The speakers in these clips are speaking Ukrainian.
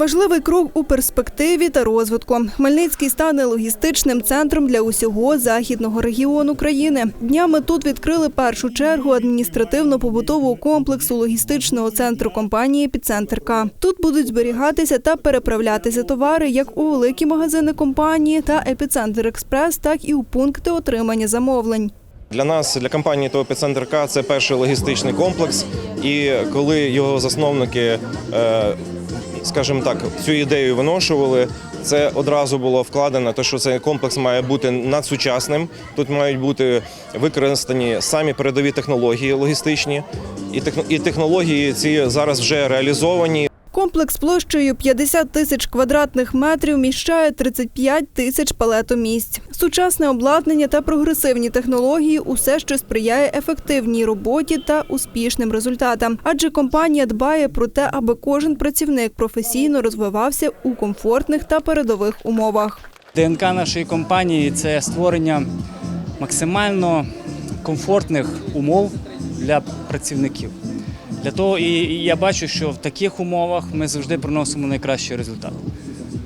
Важливий крок у перспективі та розвитку. Хмельницький стане логістичним центром для усього західного регіону країни. Днями тут відкрили першу чергу адміністративно-побутового комплексу логістичного центру компанії «Епіцентр К». Тут будуть зберігатися та переправлятися товари як у великі магазини компанії та «Епіцентр Експрес», так і у пункти отримання замовлень. Для нас, для компанії ТО «Епіцентр К» це перший логістичний комплекс. І коли його засновники, е, скажімо так, цю ідею виношували, це одразу було вкладено, те, що цей комплекс має бути надсучасним. Тут мають бути використані самі передові технології логістичні, і технології ці зараз вже реалізовані. Комплекс площею 50 тисяч квадратних метрів вміщає 35 тисяч палетомісць. Сучасне обладнання та прогресивні технології – усе, що сприяє ефективній роботі та успішним результатам. Адже компанія дбає про те, аби кожен працівник професійно розвивався у комфортних та передових умовах. ДНК нашої компанії це створення максимально комфортних умов для працівників. Для того і я бачу, що в таких умовах ми завжди приносимо найкращий результат.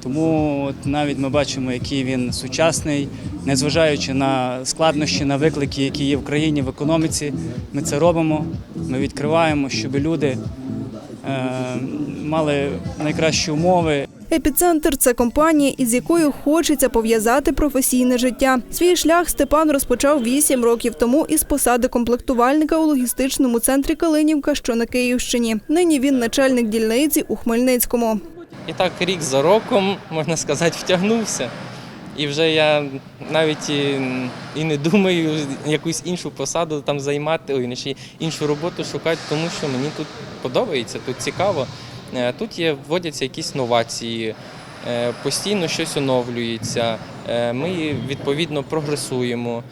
Тому от навіть ми бачимо, який він сучасний, незважаючи на складнощі, на виклики, які є в країні в економіці, ми це робимо. Ми відкриваємо, щоб люди е, мали найкращі умови. Епіцентр це компанія, із якою хочеться пов'язати професійне життя. Свій шлях Степан розпочав 8 років тому із посади комплектувальника у логістичному центрі Калинівка, що на Київщині. Нині він начальник дільниці у Хмельницькому. І так рік за роком, можна сказати, втягнувся. І вже я навіть і не думаю якусь іншу посаду там займати, ой, іншу роботу шукати, тому що мені тут подобається, тут цікаво. Е, Тут є, вводяться якісь новації, е, постійно щось оновлюється. Е, Ми відповідно прогресуємо.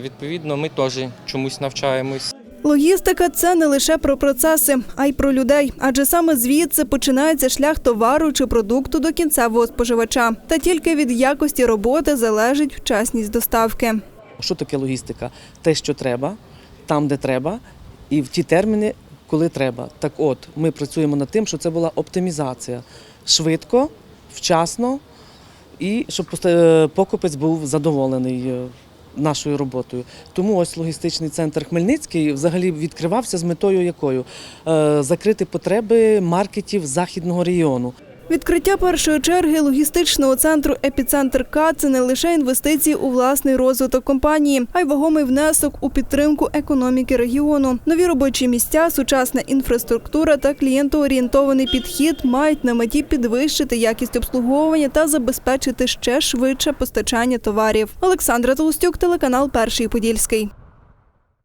Відповідно, ми теж чомусь навчаємось. Логістика це не лише про процеси, а й про людей. Адже саме звідси починається шлях товару чи продукту до кінцевого споживача. Та тільки від якості роботи залежить вчасність доставки. Що таке логістика? Те, що треба, там, де треба, і в ті терміни, коли треба. Так от, ми працюємо над тим, що це була оптимізація швидко, вчасно, і щоб е, покупець був задоволений е, нашою роботою. Тому ось логістичний центр Хмельницький взагалі відкривався з метою якою? Е, Закрити потреби маркетів західного регіону. Відкриття першої черги логістичного центру «Епіцентр К» – це не лише інвестиції у власний розвиток компанії, а й вагомий внесок у підтримку економіки регіону. Нові робочі місця, сучасна інфраструктура та клієнтоорієнтований підхід мають на меті підвищити якість обслуговування та забезпечити ще швидше постачання товарів. Олександра Толстюк, телеканал Перший Подільський.